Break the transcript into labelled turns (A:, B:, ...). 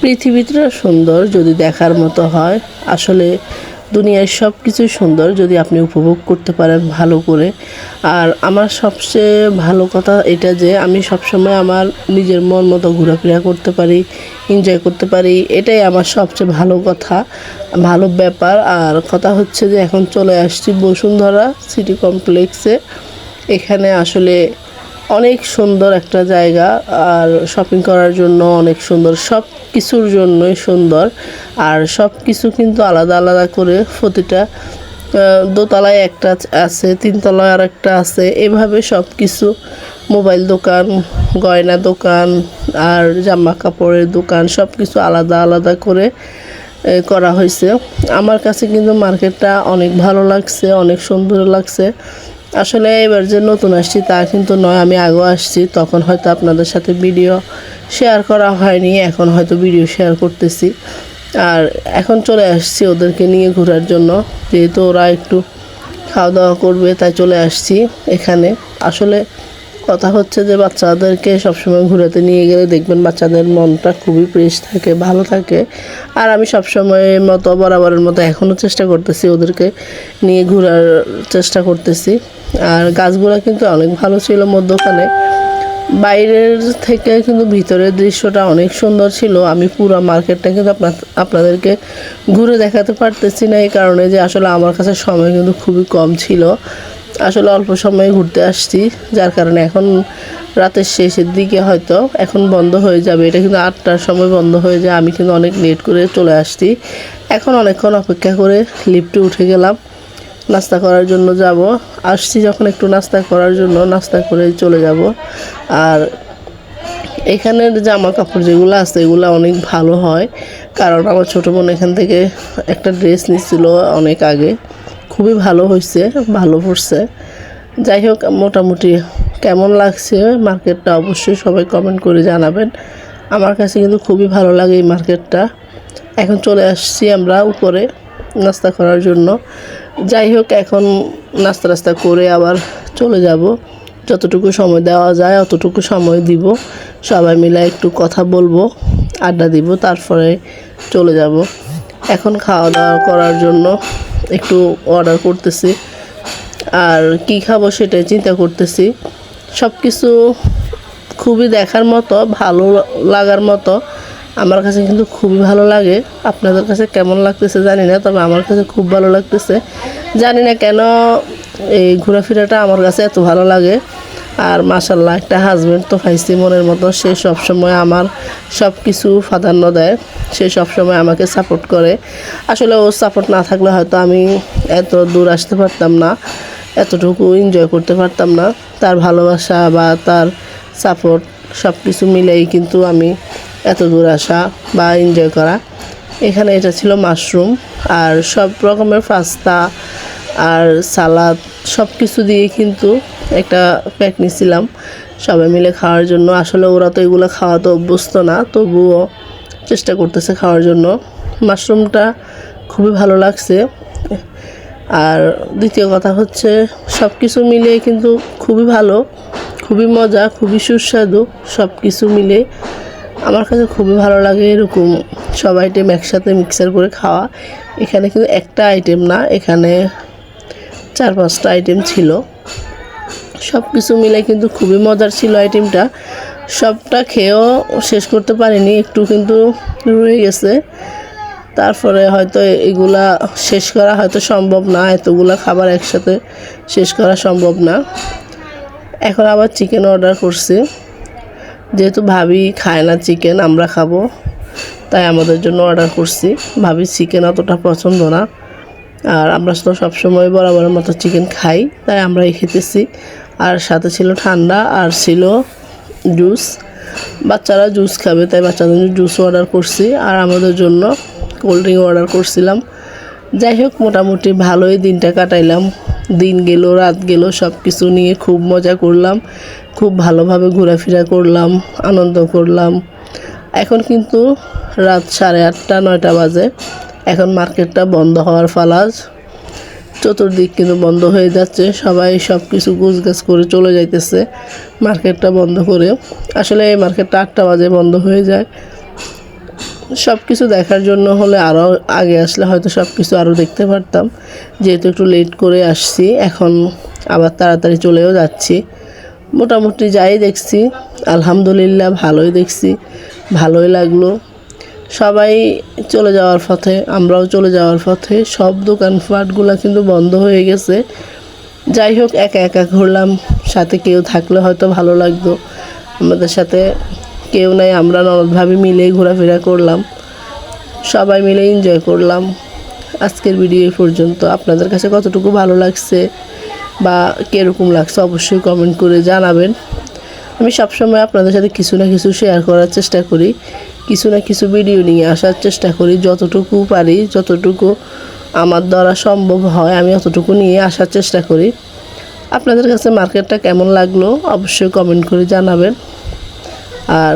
A: পৃথিবীটা সুন্দর যদি দেখার মতো হয়, আসলে দুনিয়ার সব কিছুই সুন্দর যদি আপনি উপভোগ করতে পারেন ভালো করে। আর আমার সবচেয়ে ভালো কথা এটা যে, আমি সবসময় আমার নিজের মন মতো ঘোরাফেরা করতে পারি এনজয় করতে পারি, এটাই আমার সবচেয়ে ভালো কথা, ভালো ব্যাপার। আর কথা হচ্ছে যে, এখন চলে আসছি বসুন্ধরা সিটি কমপ্লেক্সে এখানে আসলে অনেক সুন্দর একটা জায়গা, আর শপিং করার জন্য অনেক সুন্দর সব কিছুর জন্যই সুন্দর, আর সব কিছু কিন্তু আলাদা আলাদা করে প্রতিটা দোতলায় একটা আছে, তিনতলায় আর একটা আছে, এভাবে সব কিছু মোবাইল দোকান, গয়না দোকান, আর জামা কাপড়ের দোকান সব কিছু আলাদা আলাদা করে করা হয়েছে। আমার কাছে কিন্তু মার্কেটটা অনেক ভালো লাগছে, অনেক সুন্দর লাগছে। আসলে এবার যে নতুন আসছি তা কিন্তু নয়, আমি আগেও আসছি, তখন হয়তো আপনাদের সাথে ভিডিও শেয়ার করা হয়নি, এখন হয়তো ভিডিও শেয়ার করতেছি। আর এখন চলে আসছি ওদেরকে নিয়ে ঘোরার জন্য, যেহেতু ওরা একটু খাওয়া দাওয়া করবে, তাই চলে আসছি এখানে। আসলে কথা হচ্ছে যে বাচ্চাদেরকে সবসময় ঘোরাতে নিয়ে গেলে দেখবেন বাচ্চাদের মনটা খুবই ফ্রেশ থাকে, ভালো থাকে। আর আমি সবসময় মতো, বরাবরের মতো এখনও চেষ্টা করতেছি ওদেরকে নিয়ে ঘোরার চেষ্টা করতেছি। আর গাছগুলো কিন্তু অনেক ভালো ছিল মধ্যখানে। বাইরের থেকে কিন্তু ভিতরের দৃশ্যটা অনেক সুন্দর ছিল। আমি পুরো মার্কেটটা কিন্তু আপনার, আপনাদেরকে ঘুরে দেখাতে পারতেছি না এই কারণে যে আসলে আমার কাছে সময় কিন্তু খুবই কম ছিল। আসলে অল্প সময়ে ঘুরতে আসছি, যার কারণে এখন রাতের শেষের দিকে হয়তো এখন বন্ধ হয়ে যাবে। এটা কিন্তু আটটার সময় বন্ধ হয়ে যায়, আমি কিন্তু অনেক লেট করে চলে আসছি। এখন অনেকক্ষণ অপেক্ষা করে লিফটে উঠে গেলাম, নাস্তা করার জন্য যাব। আসছি যখন একটু নাস্তা করার জন্য, নাস্তা করে চলে যাব। আর এখানের জামা কাপড় যেগুলো আছে, এগুলো অনেক ভালো হয়, কারণ আমার ছোটো বোন এখান থেকে একটা ড্রেস নিচ্ছিল অনেক আগে। খুবই ভালো হয়েছে, ভালো পড়ছে। যাই হোক, মোটামুটি কেমন লাগছে মার্কেটটা অবশ্যই সবাই কমেন্ট করে জানাবেন। আমার কাছে কিন্তু খুবই ভালো লাগে এই মার্কেটটা। এখন চলে আসছি আমরা উপরে নাস্তা করার জন্য। যাই হোক, এখন নাস্তা টাস্তা করে আবার চলে যাব। যতটুকু সময় দেওয়া যায়, অতটুকু সময় দিব। সবাই মিলে একটু কথা বলব, আড্ডা দিব, তারপরে চলে যাব। এখন খাওয়া দাওয়া করার জন্য একটু অর্ডার করতেছি। আর কি খাব সেটাই চিন্তা করতেছি। সব কিছু খুবই দেখার মতো, ভালো লাগার মতো। আমার কাছে কিন্তু খুবই ভালো লাগে। আপনাদের কাছে কেমন লাগতেছে জানি না, তবে আমার কাছে খুব ভালো লাগতেছে। জানি না কেন এই ঘোরাফেরাটা আমার কাছে এত ভালো লাগে। আর মাসাল্লাহ একটা হাজব্যান্ড তো পাইছি মনের মতো। সে সবসময় আমার সব কিছু প্রাধান্য দেয়। সে সবসময় আমাকে সাপোর্ট করে। আসলে ও সাপোর্ট না থাকলে হয়তো আমি এত দূর আসতে পারতাম না। এতটুকু এনজয় করতে পারতাম না। তার ভালোবাসা বা তার সাপোর্ট সব কিছু মিলেই কিন্তু আমি এত দূর আসা বা এনজয় করা। এখানে এটা ছিল মাশরুম আর সব রকমের পাস্তা আর সালাদ সব কিছু দিয়ে কিন্তু একটা প্যাক নিছিলাম। সবাই মিলে খাওয়ার জন্য। আসলে ওরা তো এগুলো খাওয়াতে অভ্যস্ত না, তবুও চেষ্টা করতেছে খাওয়ার জন্য। মাশরুমটা খুবই ভালো লাগছে। আর দ্বিতীয় কথা হচ্ছে সব কিছু মিলে কিন্তু খুবই ভালো, খুবই মজা, খুবই সুস্বাদু সব কিছু মিলে। আমার কাছে খুবই ভালো লাগে এরকম সব আইটেম একসাথে মিক্সার করে খাওয়া। এখানে কিন্তু একটা আইটেম না, এখানে চার পাঁচটা আইটেম ছিল। সব কিছু মিলে কিন্তু খুবই মজার ছিল আইটেমটা সবটা খেয়েও শেষ করতে পারিনি, একটু কিন্তু রয়ে গেছে। তারপরে হয়তো এগুলা শেষ করা হয়তো সম্ভব না, এতগুলা খাবার একসাথে শেষ করা সম্ভব না। এখন আবার চিকেন অর্ডার করছি। যেহেতু ভাবি খায় না চিকেন আমরা খাব। তাই আমাদের জন্য অর্ডার করছি। ভাবি চিকেন অতটা পছন্দ না। আর আমরা তো সবসময় বরাবরের মতো চিকেন খাই, তাই আমরাই খেতেছি। আর সাথে ছিল ঠান্ডা, আর ছিল জুস বাচ্চারা জুস খাবে, তাই বাচ্চাদের জন্য জুস অর্ডার করছি। আর আমাদের জন্য কোল্ড ড্রিঙ্ক অর্ডার করছিলাম। যাই হোক, মোটামুটি ভালোই দিনটা কাটাইলাম। দিন গেল, রাত গেল সব কিছু নিয়ে খুব মজা করলাম। খুব ভালোভাবে ঘোরাফেরা করলাম, আনন্দ করলাম। এখন কিন্তু রাত সাড়ে আটটা, নয়টা বাজে। এখন মার্কেটটা বন্ধ হওয়ার ফালাজ। চতুর্দিক কিন্তু বন্ধ হয়ে যাচ্ছে, সবাই সব কিছু গুছগাছ করে চলে যাইতেছে মার্কেটটা বন্ধ করে। আসলে এই মার্কেটটা আটটা বাজে বন্ধ হয়ে যায়। সব কিছু দেখার জন্য হলে আরও আগে আসলে হয়তো সব কিছু আরও দেখতে পারতাম। যেহেতু একটু লেট করে আসছি, এখন আবার তাড়াতাড়ি চলেও যাচ্ছি। মোটামুটি যাই দেখছি, আলহামদুলিল্লাহ ভালোই দেখছি, ভালোই লাগল। সবাই চলে যাওয়ার পথে, আমরাও চলে যাওয়ার পথে, সব দোকানপাটগুলো কিন্তু বন্ধ হয়ে গেছে। যাই হোক, একা একা ঘুরলাম, সাথে কেউ থাকলে হয়তো ভালো লাগতো। আমাদের সাথে কেউ নাই, আমরা ননদভাবে মিলেই ঘোরাফেরা করলাম। সবাই মিলে এনজয় করলাম। আজকের ভিডিও এই পর্যন্ত। আপনাদের কাছে কতটুকু ভালো লাগছে বা কীরকম লাগছে অবশ্যই কমেন্ট করে জানাবেন। আমি সবসময় আপনাদের সাথে কিছু না কিছু শেয়ার করার চেষ্টা করি। কিছু না কিছু ভিডিও নিয়ে আসার চেষ্টা করি, যতটুকু পারি, যতটুকু আমার দ্বারা সম্ভব হয়, আমি অতটুকু নিয়ে আসার চেষ্টা করি। আপনাদের কাছে মার্কেটটা কেমন লাগল? অবশ্যই কমেন্ট করে জানাবেন। আর